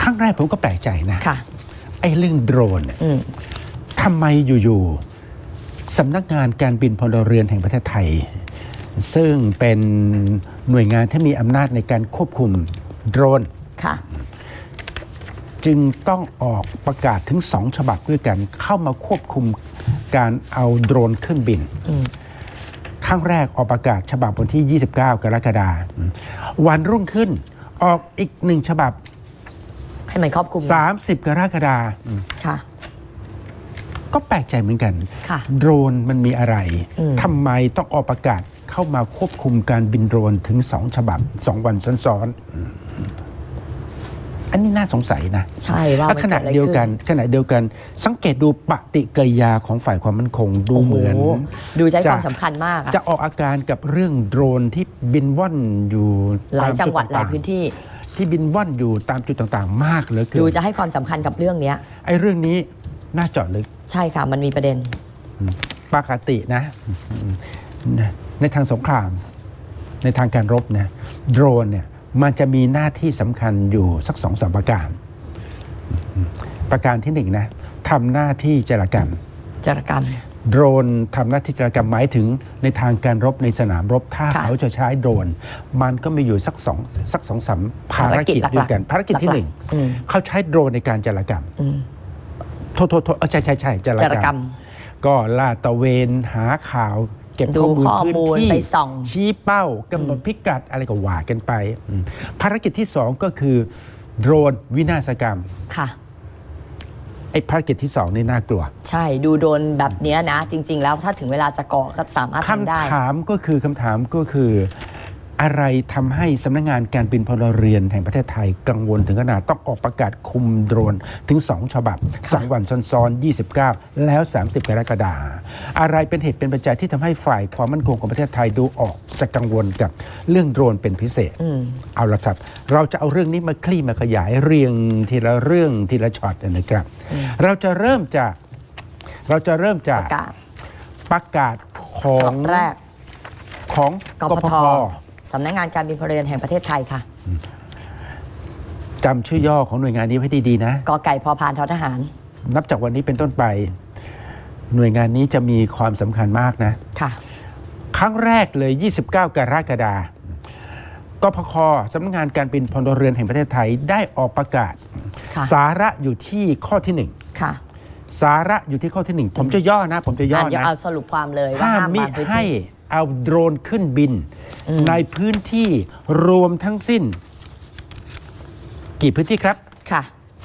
ครั้งแรกผมก็แปลกใจนะค่ะ ไอ้เรื่องโดรนเนี่ยอืม ทำไมอยู่ๆสำนักงานการบินพลเรือนแห่งประเทศไทย ซึ่งเป็นหน่วยงานที่มีอำนาจในการควบคุมโดรน ค่ะ จึงต้องออกประกาศถึงสองฉบับด้วยกันเข้ามาควบคุมการเอาโดรนขึ้นบินอืมครั้งแรกออกประกาศฉบับวันที่ 29 กรกฎาคมวันรุ่งขึ้นออกอีกหนึ่งฉบับ ให้มันครอบคลุม30 กรกฎาคมค่ะ ก็แปลกใจเหมือนกันค่ะโดรนมันมีอะไรอืมทำไมต้องออกประกาศเข้ามาควบคุมการบินโดรนถึงสองฉบับสองวันซ้อนๆ อันนี้น่าสงสัยนะ ใช่ว่าและมันขณะกิอะไรเดียวกันขึ้ขณะเดียวกัน สังเกตดูปฏิกิริยาของฝ่ายความมั่นคงดูโอ้โหเหมือน ดูใช้จะความสำคัญมากอะจะออกอาการกับเรื่องโดรนที่บินว่อนอยู่หลายตมจังหวัดหลายต่ๆพื้นที่ ที่บินว่อนอยู่ตามจุดต่างๆ มากเหลือเกิดูนจะให้ความสำคัญกับเรื่องเนี้ย ไอ้เรื่องนี้น่าเจาะลึก ใช่ค่ะมันมีประเด็น ปกตินะในทางสงคราม ในทางการรบนะโดรนเนี่ยมันจะมีหน้าที่สำคัญอยู่สักสองสามประการ ประการที่หนึ่งนะทำหน้าที่จารกรรม จารกรรม โดรนทำหน้าที่จารกรรมหมายถึงในทางการรบในสนามรบถ้าค่ะเขาจะใช้โดรน มันก็มีอยู่สักสองสักสองสามภารกิจภารกิจหลักๆด้วยกัน ภารกิจที่หลักๆหนึ่งอืมเขาใช้โดรนในการจารกรรมอืมโทษโทษโทษเออใช่ใช่ใช่จารจารกกรรรรมมก็ลาดตระเวนหาข่าวเก็บดูข้อมูลข้อมูลพื้นที่ไปส่องชี้เป้ากำหนดพิกัดอะไรก็ว่ากันไปอืมภารกิจที่สองก็คือ โดรนวินาศกรรมค่ะ ไอ้ภารกิจที่สองนี่น่ากลัว ใช่ดูโดนแบบเนี้ยนะ จริง ๆ แล้วถ้าถึงเวลาจะก่อก็สามารถทำได้ คำถามก็คือคำถามก็คือ อะไรทำให้สำนักงานการบินพลเรือนแห่งประเทศไทยกังวลถึงขนาดต้องออกประกาศคุมโดรนถึง 2 ฉบับ 2 วันซ้อนๆ 29 แล้ว 30 กรกฎาคมอะไรเป็นเหตุเป็นปัจจัยที่ทำให้ฝ่ายความมั่นคงของประเทศไทยดูออกจะกังวลกับเรื่องโดรนเป็นพิเศษอืมเอาละครับ เราจะเอาเรื่องนี้มาคลี่มาขยายเรียงทีละเรื่องทีละช็อตนะครับ เราจะเริ่มจากเราจะเริ่มจาปกระกาศประกาศขอฉบังบแรกของกพท สำนักงานการบินพลเรือนแห่งประเทศไทยค่ะจำชื่อย่อของหน่วยงานนี้ไว้ดีๆนะกอไก่พอพานทอทหาร นับจากวันนี้เป็นต้นไป หน่วยงานนี้จะมีความสำคัญมากนะ ค่ะ ครั้งแรกเลย 29 กรกฎาคมกพคสำนักงานการบินพลเรือนแห่งประเทศไทยได้ออกประกาศ ค่ะ สาระอยู่ที่ข้อที่หนึ่งค่ะสาระอยู่ที่ข้อที่หนึ่งผมจะย่อนะ ผมจะย่ออ่านเดี๋ยวนะเอาสรุปความเลยว่าห้ามห้ามมิบางพื้นให้ที่ เอาโดรนขึ้นบิน ในพื้นที่รวมทั้งสิ้น กี่พื้นที่ครับ ค่ะ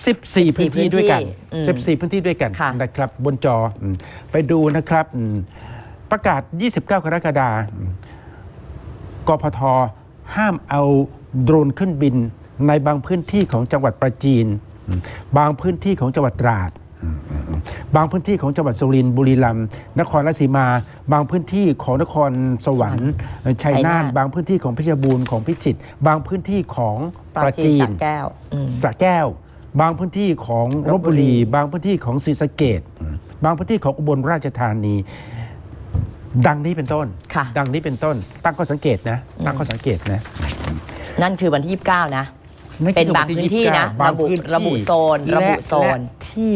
14พื้นที่ด้วยกันอืม14 พื้นที่ด้วยกันค่ะ นะครับ บนจออืมไปดูนะครับอืมประกาศ 29 กรกฎาคมกพทห้ามเอาโดรนขึ้นบินในบางพื้นที่ของจังหวัดประจีนอืมบางพื้นที่ของจังหวัดตราดอืมอืมอืม บางพื้นที่ของจังหวัดสุรินทร์บุรีรัมย์นครราชสีมา บางพื้นที่ของนครสวรรค์ชัยชัยนานาททบางพื้นที่ของเพชรบูรณ์ของพิจิตรบางพื้นที่ของปปราราจีนจีสนระแก้วอืมสระแก้ว บางพื้นที่ของลบบุรี บางพื้นที่ของศรีสะเกดบางพื้นที่ของอุบลราชธานี ดังนี้เป็นต้นค่ะดังนี้เป็นต้น ตั้งข้อสังเกตนะตั้งข้อสังเกตนะ นั่นคือวันที่ 29 นะนั่นเป็นคือบางพื้นที่นะบางระบุพื้นที่ระบุโซน ระบุโซนและ ที่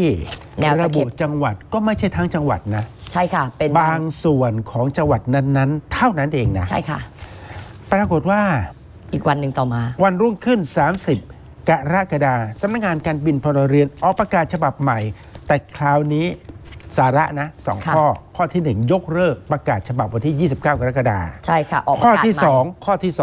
แนวตะระเข็บุบ จังหวัดก็ไม่ใช่ทั้งจังหวัดนะ ใช่ค่ะ เป็นบางส่วนของจังหวัดนั้นๆ เท่านั้นเองนะ ใช่ค่ะ ปรากฏว่าอีกวันหนึ่งต่อมา วันรุ่งขึ้น 30 กรกฎาคมสำนักงานการบินพลเรือนออกประกาศฉบับใหม่ แต่คราวนี้สาระนะสองค่ะ ข้อ ข้อที่1ยกเลิกประกาศฉบับวันที่ 29 กรกฎาคมใช่ค่ะ ออกปข้อระกาศที่ใหม่2ข้อที่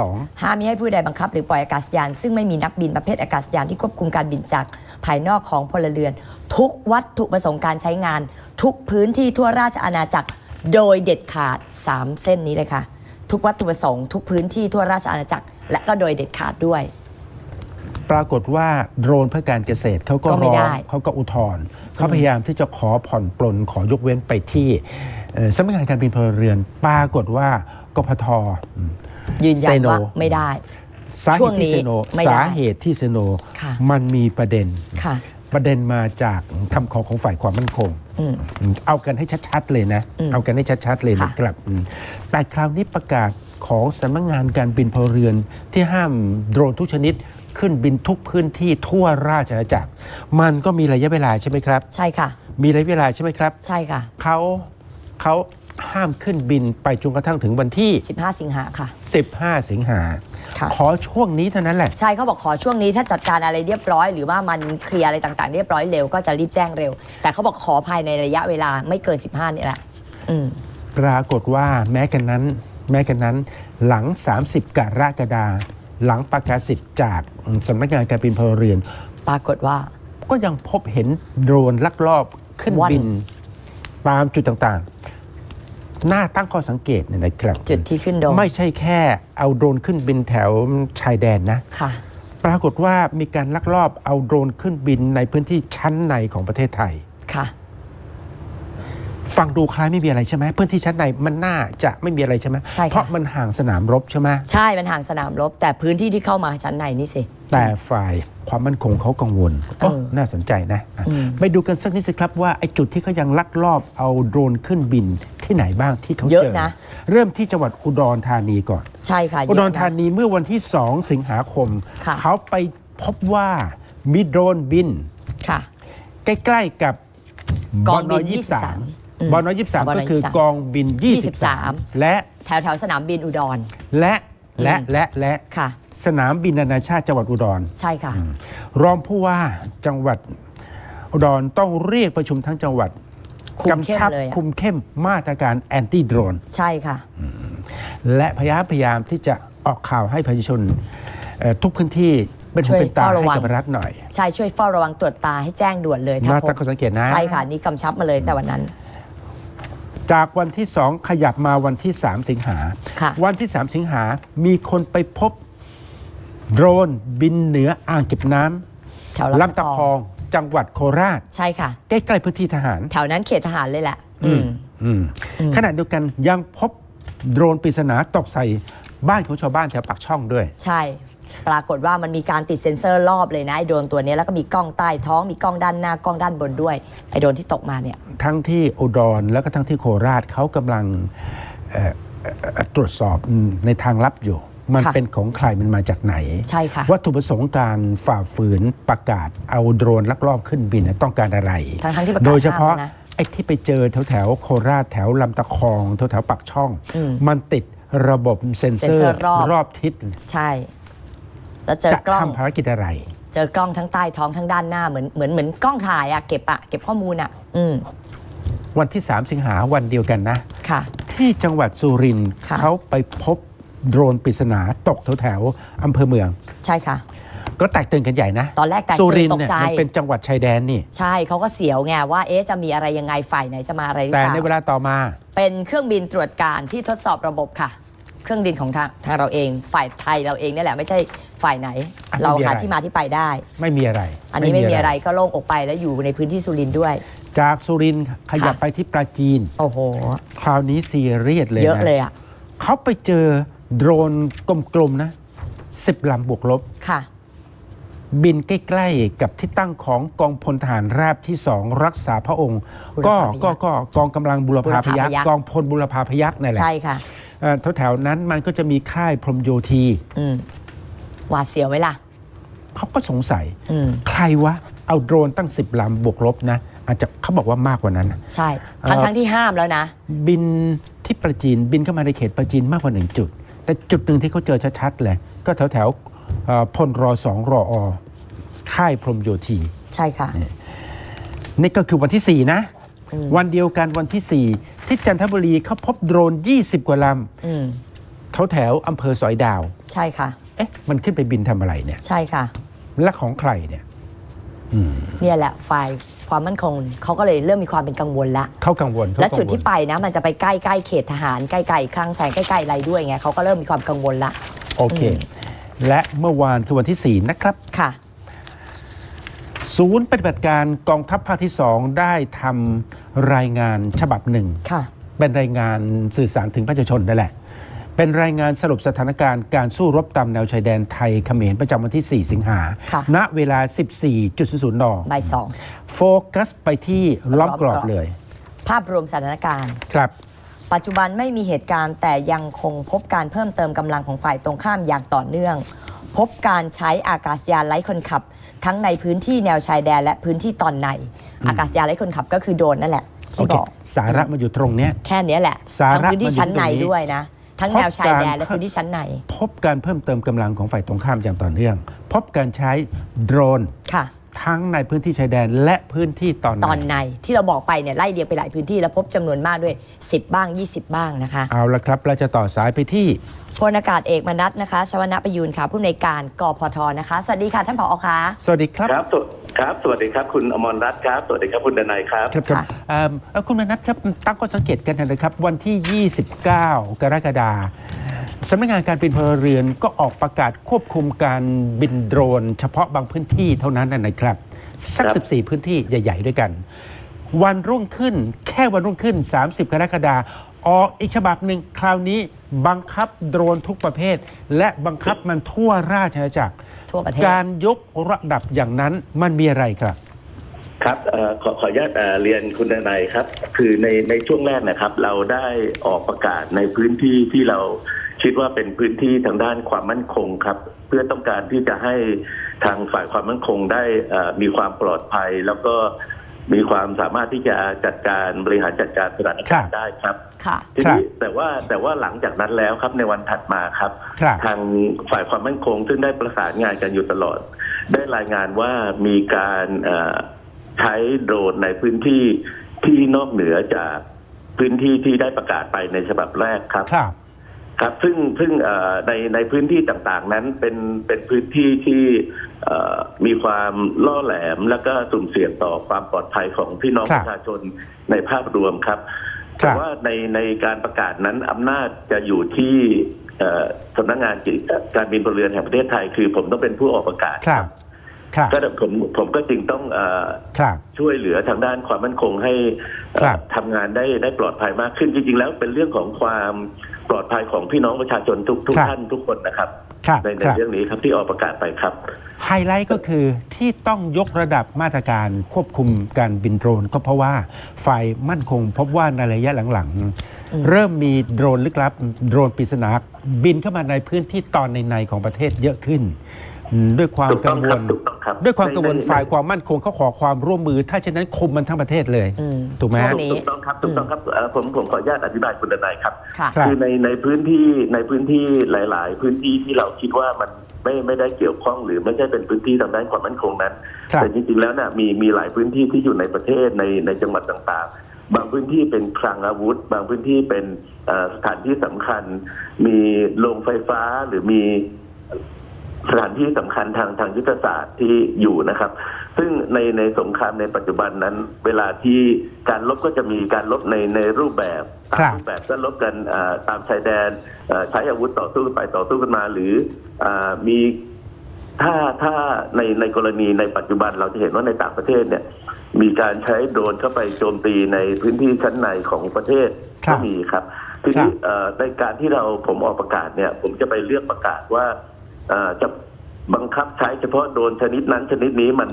ห้ามมิให้ผู้ใดบังคับหรือปล่อยอากาศยาน ซึ่งไม่มีนักบินประเภทอากาศยานที่ควบคุมการบินจาก ภายนอกของพลเรือน ทุกวัตถุประสงค์การใช้งาน ทุกพื้นที่ทั่วราชอาณาจักร โดยเด็ดขาด 3 เส้นนี้เลยค่ะ ทุกวัตถุประสงค์ทุกพื้นที่ทั่วราชอาณาจักร และก็โดยเด็ดขาดด้วย2ปรากฏว่าโดรนเพื่อการเกษตรเขาก็ก็ไม่ร้อได้ งเขาก็อุทธรณ์เขาพยายามที่จะขอผ่อนปลนขอยกเว้นไปที่เอ่อสำนักงานการบินพลเรือน ปรากฏว่ากพท ยืนยันเซโน ว่าไม่ได้ สาเหช่วงตุนี้ที่เซโนไม่ได้สาเหตุที่เซโนค่ะมันมีประเด็นค่ะประเด็นมาจากคำขอของฝ่ายความมั่นคงอืมเอากันให้ชัดๆเลยนะอืมเอากันให้ชัดๆเลยค่ะนะครับอืมแต่คราวนี้ประกาศของสำนักงานการบินพลเรือน ที่ห้ามโดรนทุกชนิดขึ้นบินทุกพื้นที่ทั่วราชอาณาจักร มันก็มีระยะเวลาใช่ไหมครับ ใช่ค่ะ มีระยะเวลาใช่ไหมครับ ใช่ค่ะเขาเขาห้ามขึ้นบินไปจนกระทั่งถึงวันที่ 15 สิงหาค่ะ 15 สิงหาค่ะ ขอช่วงนี้เท่านั้นแหละ ใช่เขาบอกขอช่วงนี้ถ้าจัดการอะไรเรียบร้อย หรือว่ามันเคลียร์อะไรต่างๆ เรียบร้อยเร็วก็จะรีบแจ้งเร็ว แต่เขาบอกขอภายในระยะเวลาไม่เกิน 15นี่แหละอืมปรากฏว่าแม้กันนั้น แม้กันนั้น หลัง 30 กรกฎาหลังประกาศสิทธิ์จากสำนักงานการบินพลเรือน ปรากฏว่า ก็ยังพบเห็นโดรนลักลอบขึ้นว่อนบิน ตามจุดต่างๆ น่าตั้งข้อสังเกตเนี่ยนะครับจุดที่ขึ้นโดนไม่ใช่แค่เอาโดรนขึ้นบินแถวชายแดนนะค่ะ ปรากฏว่ามีการลักลอบเอาโดรนขึ้นบินในพื้นที่ชั้นในของประเทศไทยค่ะฟังดูคล้ายไม่มีอะไรใช่ไหมพื้นที่ชั้นในมันน่าจะไม่มีอะไรใช่ไหมใช่ค่ะเพราะมันห่างสนามรบใช่ไหมใช่มันห่างสนามรบ แต่พื้นที่ที่เข้ามาชั้นในนี่สิแต่ฝ่ายความมั่นคงเขากังวลเออโอ้น่าสนใจนะอะอืมไปดูกันสักนิดสิครับว่าไอ้จุดที่เขายังลักลอบเอาโดรนขึ้นบิน ที่ไหนบ้างที่เขาเยอะเจอนะ เริ่มที่จังหวัดอุดรธานีก่อน ใช่ค่ะอุดรเยะนะธานีเมื่อวันที่ 2 สิงหาคม ค่ะ เขาไปพบว่ามีโดรนบิน ค่ะ ใกล้ๆกับกองบินบน23อืมบอนยี่สามบนก็คือกองบิน23 23 และแถวแถวๆสนามบินอุดร และและอืม และและค่ะ สนามบินนานาชาติจังหวัดอุดร ใช่ค่ะ รองผู้ว่าจังหวัดอุดรต้องเรียกประชุมทั้งจังหวัด คุมเข้มกำชับเลยอะคุมเข้มมาตรการแอนตี้โดรน ใช่ค่ะ และพยายามพยายามที่จะออกข่าวให้ประชาชนเอ่อทุกพื้นที่เป็นหูช่วยเป็นตาเฝ้าระให้วัง กับรัฐหน่อยใช่ช่วยเฝ้าระวังตรวจตาให้แจ้งด่วนเลยถ้ามาพตั้บงข้อสังเกตนะ ใช่ค่ะนี่กำชับมาเลยแต่วันนั้น จากวันที่ 2 ขยับมาวันที่ 3 สิงหา ค่ะ วันที่ 3 สิงหา มีคนไปพบโดรนบินเหนืออ่างเก็บน้แถวำลำลำตะตะคคอองง จังหวัดโคราช ใช่ค่ะ ใกล้ๆพื้นที่ทหาร แถวนั้นเขตทหารเลยแหละ อืม อืมขณะเดียวกันยังพบโดรนปริศนาตกใส่บ้านของชาวบ้านแถวปากช่องด้วย ใช่ ปรากฏว่ามันมีการติดเซ็นเซอร์รอบเลยนะไอโดรนตัวนี้แล้วก็มีกล้องใต้ท้องมีกล้องด้านหน้ากล้องด้านบนด้วยไอโดรนที่ตกมาเนี่ย ทั้งที่อุดรแล้วก็ทั้งที่โคราชเขากำลังเอ่อเอ่อตรวจสอบในทางลับอยู่ มันค่ะเป็นของใครมันมาจากไหน ใช่ค่ะ วัตถุประสงค์การฝ่าฝืนประกาศเอาโดรนลักลอบขึ้นบินน่ะต้องการอะไร ทั้งๆที่ประกาศโดยเฉพาะห้ามแล้วนะไอ้ที่ไปเจอแถวแถวๆโคราชแถวลำตะคองแถวแถวๆปากช่องอืมมันติดระบบเซ็นเซอเซ็นเซอร์ร์รอบรอบทิศใช่ แล้วเจอจะกล้องทำภารกิจอะไร เจอกล้องทั้งใต้ท้องทั้งด้านหน้าเหมือนเหมือนเหมือนกล้องถ่ายอะเก็บอะเก็บข้อมูลอะอืมวันที่ 3 สิงหาวันเดียวกันนะ ค่ะ ที่จังหวัดสุรินทร์ค่ะเขาไปพบ โดรนปริศนาตกแถวแถวๆอำเภอเมือง ใช่ค่ะ ก็แตกตื่นกันใหญ่นะตอนแรกแตกสุตื่รินนทตร์กเนี่ยใจ มันเป็นจังหวัดชายแดนนี่ ใช่เขาก็เสียวไงว่าเอ๊ะจะมีอะไรยังไงฝ่ายไหนจะมาอะไรหรือแต่เปล่าในเวลาต่อมา เป็นเครื่องบินตรวจการที่ทดสอบระบบค่ะ เครื่องบินของทางทางเราเอง ฝ่ายไทยเราเองนี่แหละไม่ใช่ฝ่ายไหนอะเราไม่มีหาอะไร ที่มาที่ไปได้ ไม่มีอะไร อันนี้ไม่มีอะไรก็โล่งอกไปแล้วอยู่ในพื้นที่สุรินทร์ด้วย จากสุรินทร์ขยับค่ะ ไปที่ปราจีน โอ้โห คราวนี้ซีเรียสเลยเยอะนะเลยอะเขาไปเจอ โดรนกลมๆนะสิบลำบวกลบ ค่ะ บินใกล้ๆกับที่ตั้งของกองพลทหารราบที่สองรักษาพระองค์บุรก็พาพยัคฆ์ก็ก็กองกำลังบุรพาพยัคฆ์บุรพาพยัคฆ์ กองพลบุรพาพยัคฆ์นั่นแหละใช่ค่ะ เอ่อแถวๆนั้นมันก็จะมีค่ายพรหมโยธีอืมหวาดเสียวไหมล่ะ เขาก็สงสัย อืม ใครวะ เอาโดรนตั้งสิบลำบวกลบนะ อาจจะเขาบอกว่ามากกว่านั้นนะใช่ ทั้งทั้งที่ห้ามแล้วนะ บินที่ประจีนบินเข้ามาในเขตประจีนมากกว่าหนึ่งจุด แต่จุดหนึ่งที่เขาเจอชัดๆเลย ก็แถวแถวๆเอ่อพลรอสองรออค่ายพรหมโยธีใช่ค่ะ นี่ก็คือวันที่ 4 นะอืมวันเดียวกันวันที่ 4 ที่จันทบุรีเขาพบโดรน 20 กว่าลอืมำแถวแถวๆอำเภอสอยดาว ใช่ค่ะ เอ๊ะ มันขึ้นไปบินทำอะไรเนี่ย ใช่ค่ะ และของใครเนี่ยเนี่ยแหละฝ่าย ความมั่นคงเขาก็เลยเริ่มมีความเป็นกังวลละเขากังวลเขาและกังวลจุดที่ไปนะ มันจะไปใกล้ใกล้เขตทหารใกล้ๆคลังแสงใกล้ๆอะไรด้วยไงเขาก็เริ่มมีความกังวลละโอเค และเมื่อวานคือวันที่ 4 นะครับค่ะ ศูนย์ปฏิบัติการกองทัพภาคที่ 2 ได้ทำรายงานฉบับหนึ่ง ค่ะ เป็นรายงานสื่อสารถึงประชาชนนั่นแหละ เป็นรายงานสรุปสถานการณ์การสู้รบตามแนวชายแดนไทยเขมรประจำวันที่ 4 สิงหา ค่ะณ เวลา 14.00นบ่ายสอง โฟกัสไปที่ล้อมกรอบเลย ภาพรวมสถานการณ์ ครับ ปัจจุบันไม่มีเหตุการณ์แต่ยังคงพบการเพิ่มเติมกำลังของฝ่ายตรงข้ามอย่างต่อเนื่อง พบการใช้อากาศยานไร้คนขับ ทั้งในพื้นที่แนวชายแดนและพื้นที่ตอนใน อากาศยานไร้คนขับก็คือโดรนนั่นแหละ โอที่เค บอกสาระมันอยู่ตรงเนี้ย แค่เนี้ยแหละสาระทั้งพื้นที่ชั้นในมันอยู่ตรงนี้ด้วยนะ ทั้งแนวชายแดนและพบการพื้นที่ชั้นใน พบการเพิ่มเติมกำลังของฝ่ายตรงข้ามอย่างต่อเนื่อง พบการใช้โดรนค่ะทั้งในพื้นที่ชายแดนและพื้นที่ตอนในตอนในที่เราบอกไปเนี่ยไล่เรียงไปหลายพื้นที่แล้วพบจำนวนมากด้วย 10 บ้าง 20 บ้างนะคะ เอาละครับเราจะต่อสายไปที่พลอากาศเอกมนัทนะคะ ชวนะประยูนค่ะผู้อำนวยการกพทนะคะ สวัสดีค่ะท่านผอคะสวัสดีครับครับสว ครับ สวัสดีครับ คุณอมรรัตน์ครับ สวัสดีครับคุณดนายครับ ครับครับค่ะเอิ่มเอ่อคุณมนัทครับตั้งข้อสังเกตกันนะครับ วันที่ 29 กรกฎาคมสำนักงานการบินพลเรือนก็ออกประกาศควบคุมการบินโดรน เฉพาะบางพื้นที่เท่านั้นนะนะครับ สัก ครับ 14 พื้นที่ใหญ่ ๆ ด้วยกัน วันรุ่งขึ้นแค่วันรุ่งขึ้น 30 กรกฎาคมออกอีกฉบับหนึ่งคราวนี้บังคับโดรนทุกประเภท และบังคับมันทั่วราชอาณาจักร ทั่วประเทศ การยกระดับอย่างนั้นมันมีอะไรครับครับเอ่อขอขออนุญาตเอ่อเรียนคุณดนายครับ คือในในช่วงแรกนะครับ เราได้ออกประกาศในพื้นที่ที่เราคิดว่าเป็นพื้นที่ทางด้านความมั่นคงครับ เพื่อต้องการที่จะให้ทางฝ่ายความมั่นคงได้เอ่อมีความปลอดภัย แล้วก็ มีความสามารถที่จะจัดการบริหารจัดการสถานการครัณ์บได้ครับค่ะ ทีนี้แต่ว่าแต่ว่าหลังจากนั้นแล้วครับในวันถัดมาครับ ครับ ทางฝ่ายความมั่นคง ซึ่งได้ประสานงานกันอยู่ตลอด ได้รายงานว่ามีการเอ่อใช้โดรนในพื้นที่ที่นอกเหนือจากพื้นที่ที่ได้ประกาศไปในฉบับแรกครับ ครับ ครับซึ่งซึ่งเอ่อในในพื้นที่ต่างๆนั้นเป็นเป็นพื้นที่ที่เอ่อมีความล่อแหลม และก็สุ่มเสี่ยงต่อความปลอดภัยของพี่น้องครัปบระชาชนในภาพรวมครับครัแต่บว่าในในการประกาศนั้นอำนาจจะอยู่ที่เอ่อสำนักงานกิจการบินพลเรือนแห่งประเทศไทย คือผมต้องเป็นผู้ออกประกาศครับครับก็ผมผมก็จึงต้องเอ่อครับช่วยเหลือทางด้านความมั่นคงให้เอ่อครับทำงานได้ได้ปลอดภัยมากขึ้นจริงๆแล้วเป็นเรื่องของความ ปลอดภัยของพี่น้องประชาชนทุกทุกครับท่านทุกคนนะครับ ครับในในครับ เรื่องนี้ครับที่ออกประกาศไปครับ ไฮไลท์ก็คือที่ต้องยกระดับมาตรการควบคุมการบินโดรน ก็เพราะว่าฝ่ายมั่นคงพบว่าในระยะหลังๆ เริ่มมีโดรนลึกลับ โดรนปริศนาบินเข้ามาในพื้นที่ตอนในๆของประเทศเยอะขึ้นอืม ด้วยความถูกต้กัองงวครับลถูกต้องครับด้วยความกังวลในใน ฝ่ายความมั่นคงเขาขอความร่วมมือ ถ้าเช่นนั้นคุมมันทั้งประเทศเลย อืมถูกไหมช่วฮะงนี้ ถูกต้องครับถูกต้องครับเอ่อผมผมขออนุญาตอธิบายคุณดนายครับ ค่ะ ครับ คือในในพื้นที่ในพื้นที่หลาย ๆ พื้นที่ที่เราคิดว่ามันไม่ไม่ได้เกี่ยวข้องหรือไม่ใช่เป็นพื้นที่ทางด้านความมั่นคงนั้น ครับ แต่จริง ๆ แล้วเนี่ยมีมีหลายพื้นที่ที่อยู่ในประเทศในในจังหวัดต่างๆ บางพื้นที่เป็นคลังอาวุธ บางพื้นที่เป็นเอ่อสถานที่สำคัญ มีโรงไฟฟ้าหรือมี สถานที่สำคัญทางทางยุทธศาสตร์ที่อยู่นะครับ ซึ่งในในสงครามในปัจจุบันนั้น เวลาที่การลบก็จะมีการลบในในรูปแบบตามครับรูปแบบก็ลบกันอ่าตามชายแดนเอ่อใช้อาวุธต่อสู้กันไปต่อสู้กันมา หรืออามีถ้าถ้าในในกรณีในปัจจุบันเราจะเห็นว่าในต่างประเทศเนี่ย มีการใช้โดรนเข้าไปโจมตีในพื้นที่ชั้นในของประเทศครัก็บมีครับ ทีนี้เอ่อในการที่เราผมออกประกาศเนี่ย ผมจะไปเลือกประกาศว่า เอ่อจะบังคับใช้เฉพาะโดรนชนิดนั้นชนิดนี้มัน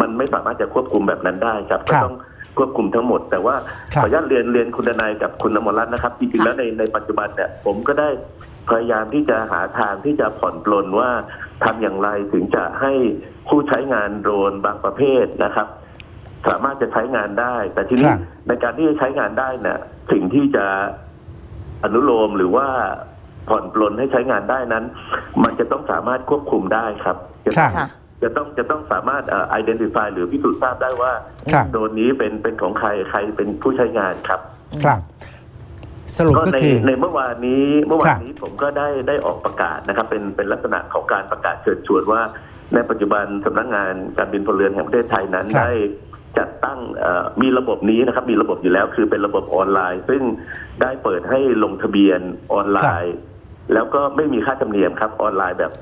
มันไม่สามารถจะควบคุมแบบนั้นได้ครับครัก็บต้องควบคุมทั้งหมด แต่ว่าครัขบออนุญาตเรียนเรียนคุณนายกับคุณนมรัตน์นะครับจริงๆแล้วในในปัจจุบันเนี่ยผมก็ได้พยายามที่จะหาทางที่จะผ่อนปลนว่าทำอย่างไรถึงจะให้ผู้ใช้งานโดรนบางประเภทนะครับ สามารถจะใช้งานได้ แต่ทีนี้ครับ ในการที่จะใช้งานได้เนี่ยสิ่งที่จะอนุโลมหรือว่า ผ่อนปลนให้ใช้งานได้นั้น มันจะต้องสามารถควบคุมได้ครับจะครัต้อบงค่ะ จะต้องจะต้องสามารถเอ่อ identify หรือพิสูจน์ทราบได้ว่าครับ โดรนนี้เป็นเป็นของใครใครเป็นผู้ใช้งานครับ ครับ สรุปก็ก็ในคือ ในเมื่อวานนี้เมื่อวาครันบ นี้ผมก็ได้ได้ออกประกาศนะครับ เป็นเป็นลักษณะของการประกาศเชิญชวนว่า ในปัจจุบันสำนักงานการบินพลเรือนแห่งประเทศไทยนั้นครับ ได้จัดตั้งเอ่อมีระบบนี้นะครับ มีระบบอยู่แล้วคือเป็นระบบออนไลน์ ซึ่งได้เปิดให้ลงทะเบียนออนไลน์ แล้วก็ไม่มีค่าธรรมเนียมครับออนไลน์แบบ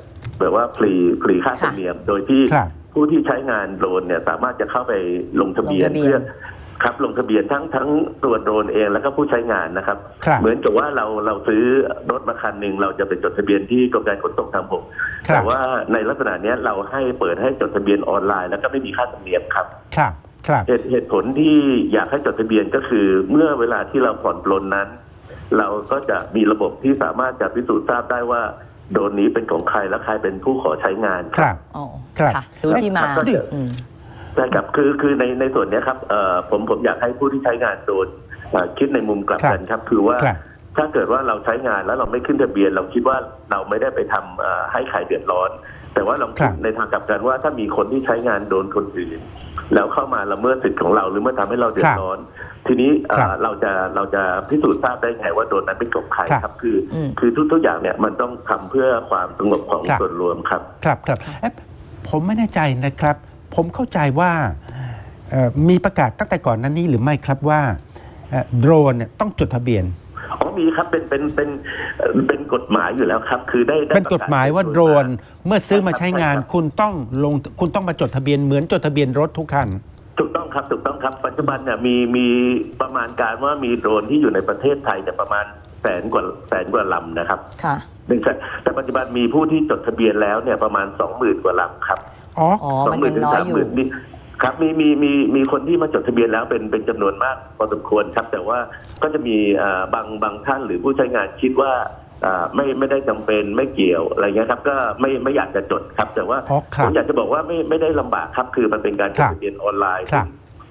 แบบว่าฟรีฟรีค่าธรรมเนียม โดยที่ครับ ผู้ที่ใช้งานโดรนเนี่ยสามารถจะเข้าไปลงทะเบียนลงทะเบียน เพื่อครับลงทะเบียนทั้งทั้งตัวโดรนเองแล้วก็ผู้ใช้งานนะครับ ครับ เหมือนกับว่าเราเราซื้อรถมาคันหนึ่งเราจะไปจดทะเบียนที่กรมการขนส่งทางบกครับ แต่ว่าในลักษณะเนี้ยเราให้เปิดให้จดทะเบียนออนไลน์ แล้วก็ไม่มีค่าธรรมเนียมครับ ครับ ครับ เหตุเหตุผลที่อยากให้จดทะเบียนก็คือเมื่อเวลาที่เราผ่อนปลนนั้น เราก็จะมีระบบที่สามารถจะพิสูจน์ทราบได้ว่าโดรนนี้เป็นของใครและใครเป็นผู้ขอใช้งานครับ อ๋อครับค่ะรู้ที่มาครับอืม ใช่ครับคือคือในในส่วนเนี้ยครับเอ่อผมผมอยากให้ผู้ที่ใช้งานโดรนเอ่อคิดในมุมกลับกันครับ คือว่าครับ ถ้าเกิดว่าเราใช้งานแล้วเราไม่ขึ้นทะเบียน เราคิดว่าเราไม่ได้ไปทำเอ่อให้ใครเดือดร้อน แต่ว่าลองคิดในทางกลับกันว่าถ้ามีคนที่ใช้งานโดนคนอื่น แล้วเข้ามาละเมิดสิทธิ์ของเราหรือมาทำให้เราเดือดร้อน ทีนี้เอ่อเราจะเราจะพิสูจน์ทราบได้ไงว่าโดนนั้นเป็นของใครครับ คืออมคือทุกทุกอย่างเนี่ยมันต้องทำเพื่อความสงบของส่วนรวมครับ ครับครับเอ๊ะผมไม่แน่ใจนะครับ ผมเข้าใจว่าเอ่อมีประกาศตั้งแต่ก่อนหนั้นนี้หรือไม่ครับว่าเอ่อโดรนเนี่ยต้องจดทะเบียน อ๋อมีครับเป็นเป็นเป็นเอ่อเป็นกฎหมายอยู่แล้วครับ คือได้ได้เป็นกฎหมายว่าโดรนเมื่อซื้อมาใช้งานครับคุณต้องลงคุณต้องมาจดทะเบียนเหมือนจดทะเบียนรถทุกคัน ถูกต้องครับถูกต้องครับ ปัจจุบันเนี่ยมีมีประมาณการว่ามีโดรนที่อยู่ในประเทศไทยเนี่ยประมาณแสนกว่าแสนกว่าลำนะครับค่ะหนึ่งแสนแต่ปัจจุบันมีผู้ที่จดทะเบียนแล้วเนี่ยประมาณสองหมื่นกว่าลำครับ อ๋อ อ๋อสมันหมื่ยังถึน้อยสามอหยู่ มื่นนี่ ครับมีมีมีมีคนที่มาจดทะเบียนแล้วเป็นเป็นจำนวนมากพอสมควรครับ แต่ว่าก็จะมีเอ่อบางบางท่านหรือผู้ใช้งานคิดว่าอ่าไม่ไม่ได้จำเป็นไม่เกี่ยวอะไรเงี้ยครับ ก็ไม่ไม่อยากจะจดครับ แต่ว่าอ๋อครับผมอยากจะบอกว่าไม่ไม่ได้ลำบากครับ คือมันเป็นการจครัดบทะเบียนออนไลน์ ครับ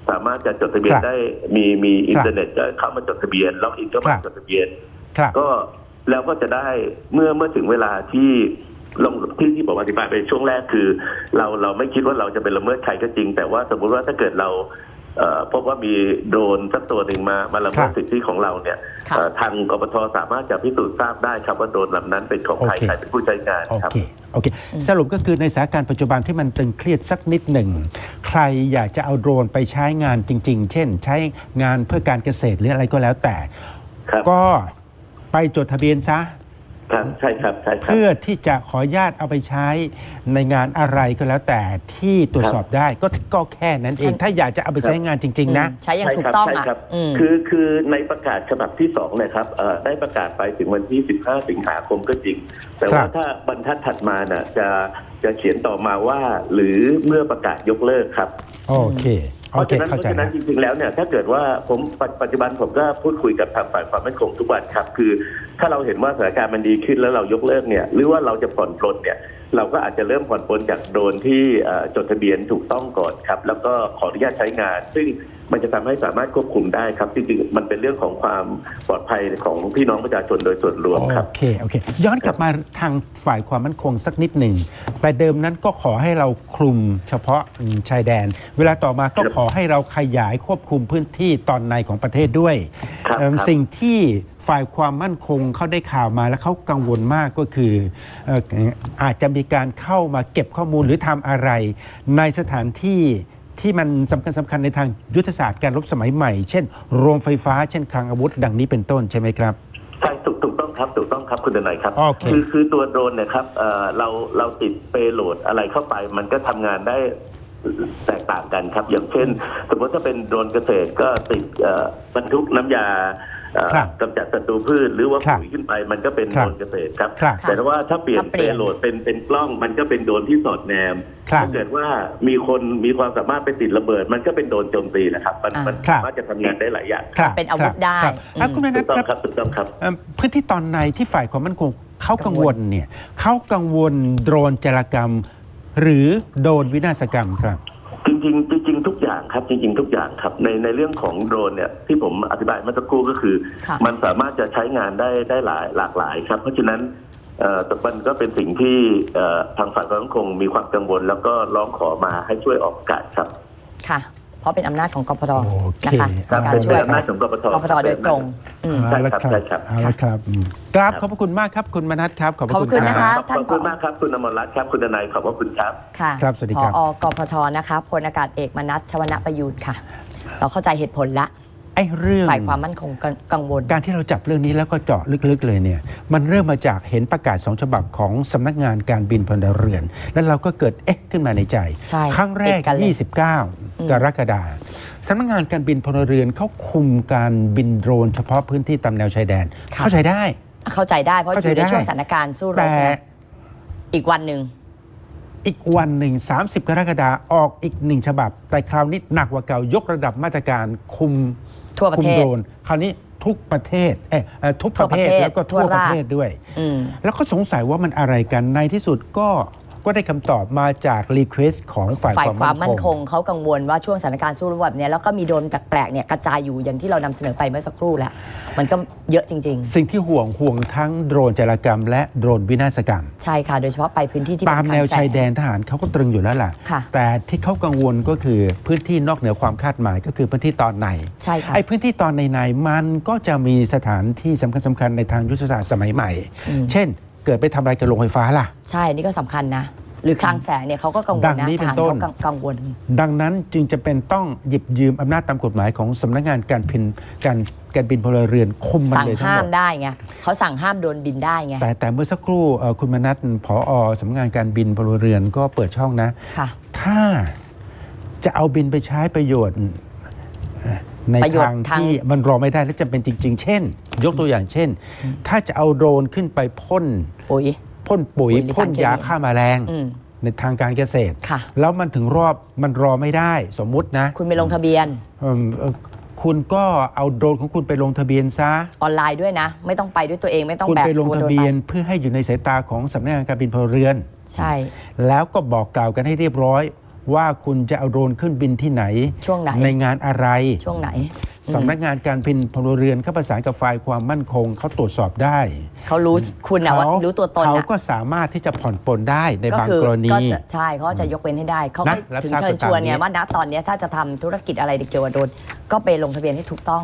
สามารถจะจดทะเบียนครับได้มีมีอินครับเทอร์เน็ตก็เข้ามาจดทะเบียนล็อกอินก็ครัมาบจดทะเบียน ครับ ก็แล้วก็จะได้เมื่อเมื่อถึงเวลาที่ ลงที่ที่ผมอธิบายไปช่วงแรกคือ เราเราไม่คิดว่าเราจะเป็นละเมิดใครก็จริง แต่ว่าสมมุติว่าถ้าเกิดเราเอ่อพบว่ามีโดรนสักตัวหนึ่งมามาละเมิดครับสิทธิของเราเนี่ยค่ะเอ่อทางกปทสามารถจะพิสูจน์ทราบได้ครับว่าโดรนลำนั้นเป็นของใครโอเคใครเป็นผู้ใช้งานโอครับเคโอเคสรุปก็คือในสถานการณ์ปัจจุบันที่มันตึงเครียดสักนิดหนึ่ง ใครอยากจะเอาโดรนไปใช้งานจริง ๆ เช่น ใช้งานเพื่อการเกษตรหรืออะไรก็แล้วแต่ครับก็ไปจดทะเบียนซะ ครับใช่ครับใช่ครับ เพื่อที่จะขออนุญาตเอาไปใช้ในงานอะไรก็แล้วแต่ที่ตรวจสอบได้ก็ก็แค่นั้นเอง ถ้าอยากจะเอาไปใช้งานจริง ๆ นะ ใช้อย่างถูกต้องใช่อะครับอืม คือคือในประกาศฉบับที่สองเนะครับเอ่อได้ประกาศไปถึงวันที่ 15 สิงหาคมก็จริง แต่ว่าครับ ถ้าบรรทัดถัดมาน่ะจะจะเขียนต่อมาว่า หรือเมื่อประกาศยกเลิกครับ โอเคเพโอราะเคฉะนั้นเพเข้าราะใจฉะนั้นะ นจริงๆแล้วเนี่ยถ้าเกิดว่าผมปัจปัจจุบันผมก็พูดคุยกับทางฝ่ายความมั่นคงทุกวันครับ คือ ถ้าเราเห็นว่าสถานการณ์มันดีขึ้นแล้วเรายกเลิกเนี่ยหรือว่าเราจะผ่อนปลนเนี่ยเราก็อาจจะเริ่มผ่อนปลนจากโดรนที่เอ่อจดทะเบียนถูกต้องก่อนครับแล้วก็ขออนุญาตใช้งาน ซึ่งมันจะทำให้สามารถควบคุมได้ครับจริงๆมันเป็นเรื่องของความปลอดภัยของพี่น้องประชาชนโดยส่วนรวมครับโอเคโอเค ย้อนกลับมาทางฝ่ายความมั่นคงสักนิดหนึ่งแต่เดิมนั้นก็ขอให้เราคลุมเฉพาะอืมชายแดน เวลาต่อมาก็ขอให้เราขยายควบคุมพื้นที่ตอนในของประเทศด้วยครับเอิ่มครับสิ่งที่ ฝ่ายความมั่นคงเขาได้ข่าวมาแล้วเขากังวลมากก็คือเอ่ออาจจะมีการเข้ามาเก็บข้อมูลหรือทำอะไร ในสถานที่ที่มันสำคัญสำคัญในทางยุทธศาสตร์การรบสมัยใหม่ เช่น โรงไฟฟ้า เช่นคลังอาวุธ ดังนี้เป็นต้นใช่ไหมครับใช่ถูกถูกต้องครับถูกต้องครับคุณทนายครับโอเคคือคือตัวโดรนเนี่ยครับเอ่อเราเราติดเปโหลดอะไรเข้าไป มันก็ทำงานได้แตกต่างกันครับ อย่างเช่น สมมติถ้าเป็นโดรนเกษตรก็ติดเอ่อบรรทุกน้ำยาเอ่อครับ กำจัดศัตรูพืชหรือว่าครับปุ๋ยขึ้นไปมันก็เป็นครัโดบรนเกษตรครับครับแต่ว่าถ้าเปลี่ยนถ้าเปเปลี่ยนโหลดเป็นเป็นกล้องมันก็เป็นโดรนที่สอดแนมครับถ้าเกิดว่ามีคนมีความสามารถไปติดระเบิด มันก็เป็นโดรนโจมตีนะครับ มันอ่ามัมันครับสามารถจะทำงานได้หลายอย่างครับเป็นอาวุธได้ครับอืมอะคุณนัถูทกต้องครับครับถูกต้องครับเอิ่มพื้นที่ตอนในที่ฝ่ายความมั่นคงเขากังวลเนี่ยเขากังวลโดรนจารกรรม หรือโดรนวินาศกรรมครับ จริงๆจริงๆทุกอย่างครับจริง ๆ ทุกอย่างครับในในเรื่องของโดรนเนี่ยที่ผมอธิบายเมื่อสักครู่ก็คือ ค่ะ มันสามารถจะใช้งานได้ได้หลายหลากหลายครับ เพราะฉะนั้นเอ่อมันก็เป็นสิ่งที่เอ่อทางฝ่ายความมั่นคงมีความกังวล แล้วก็ร้องขอมาให้ช่วยออกอากาศครับ ค่ะ เพราะเป็นอำนาจของกพทโอเคนะคะครัในบการเป็นช่วยอำนาจของกปทกพทโดยตรงอืม ใช่เอาละครับใช่ครับ เอาละครับอืมกราบขอบพระคุณมากครับคุณมนัทครับขอบพระขอบคุณคุณคนะรัคะบขอบขอบคุณมากครับคุณอมรรัตน์ครับคุณทนายขอบพระคุณครับ ค่ะครับสวัสดีครับพอกพทนะคะพลอากาศเอกมนัสชวนะประยูนค่ะ เราเข้าใจเหตุผลละไอ้เรื่องฝ่ายความมั่นคงกังกังวล การที่เราจับเรื่องนี้แล้วก็เจาะลึกๆเลยเนี่ยมันเริ่มมาจากเห็นประกาศสองฉบับของสำนักงานการบินพลเรือน แล้วเราก็เกิดเอ๊ะขึ้นมาในใจใช่ครั้งแรกติดกันเลย29 กรกฎาคมสำนักงานการบินพลเรือนเขาคุมการบินโดรน เฉพาะพื้นที่ตามแนวชายแดน เข้าใจได้ เข้าใจได้เพราะอเข้าใจยู่ในได้ช่วงสถานการณ์สู้รบแต่เนี่ยอีกวันหนึ่งอีกวันหนึ่ง 30 กรกฎาคมออกอีกหนึ่งฉบับ แต่คราวนี้หนักกว่าเก่ายกระดับมาตรการคุม ทั่วประคุมเทศโดรนคราวนี้ทุกประเทศเอยเอ่อทุกประเทศทั่วประเทศแล้วก็ทั่วทั่วประราชเทศด้วยอืมแล้วก็สงสัยว่ามันอะไรกันในที่สุดก็ ก็ได้คำตอบมาจากรีเควสของฝ่ายฝ่ายความมั่นคคงงเขากังวลว่าช่วงสถานการณ์สู้รบแบบเนี้ยแล้วก็มีโดรนแปลกๆเนี่ยกระจายอยู่อย่างที่เรานำเสนอไปเมื่อสักครู่แหละมันก็เยอะจริง สิ่งที่ห่วงห่วงทั้งโดรนจารกรรม และโดรนวินาศกรรม ๆ ใช่ค่ะ โดยเฉพาะไปพื้นที่ที่ตามเป็แนวคลังสงชายแดนทหารเขาก็ตรึงอยู่แล้วล่ะ ค่ะ แต่ที่เขากังวลก็คือพื้นที่นอกเหนือความคาดหมายก็คือพื้นที่ตอนใน ใช่ค่ะ ไอ้พื้นที่ตอนในๆมันก็จะมีสถานที่สำคัญสำคัญๆในทางยุทธศาสตร์สมัยใหม่อืมเช่น เกิดไปทำอะไรกับโรงไฟฟ้าล่ะ ใช่นี่ก็สำคัญนะ หรือคลังแสงเนี่ยเขาก็กังวดัลงนะนี้ทเป็นหารต้น เขากังกังวล ดังนั้นจึงจะเป็นต้องหยิบยืมอำนาจตามกฎหมายของสำนักงานการบินการการบินพลเรือนคุมมันสั่งเลยทั้งห้าหมมด ได้ไงเขาสั่งห้ามโดรนบินได้ไง แต่แต่เมื่อสักครู่เอ่อคุณมนัทผอสำนักงานการบินพลเรือนก็เปิดช่องนะ ค่ะ ถ้าจะเอาบินไปใช้ประโยชน์เอ่อ ในประโยชน์ทางทาง ที่มันรอไม่ได้และจำเป็นจริง ๆ เช่น ยกตัวอย่างเช่น ถ้าจะเอาโดรนขึ้นไปพ่นปุ๋ย พ่นปุ๋ยปุ๋ยหรือพ่นสารเคมียาฆ่าแมลง อืมในทางการเกษตร ค่ะ แล้วมันถึงรอบมันรอไม่ได้สมมุตินะคุณไปลงทะเบียนเอิ่มเอ่อคุณก็เอาโดรนของคุณไปลงทะเบียนซะ ออนไลน์ด้วยนะ ไม่ต้องไปด้วยตัวเองไม่ต้องคุณแบกไปลงตัวทะโดรนเบียนไปเพื่อให้อยู่ในสายตาของสำนักงานการบินพลเรือน ใช่ แล้วก็บอกกล่าวกันให้เรียบร้อย ว่าคุณจะเอาโดรนขึ้นบินที่ไหน ช่วงไหน ในงานอะไร ช่วงไหน สำนักงานการบินพลเรือนเขาประสานกับฝ่ายความมั่นคงเขาตรวจสอบได้เขารู้คุณนะว่าเขารู้ตัวตนเขานะก็สามารถที่จะผ่อนปลนได้ในก็บางคืกรณี ก็จะใช่เขาจะยกเว้นให้ได้เขาก็นะรับถึงทราบเชิญชวนตามนี้ไงว่าณตอนเนี้ยถ้าจะทำธุรกิจอะไรเกี่ยวกับโดรนก็ไปลงทะเบียนให้ถูกต้อง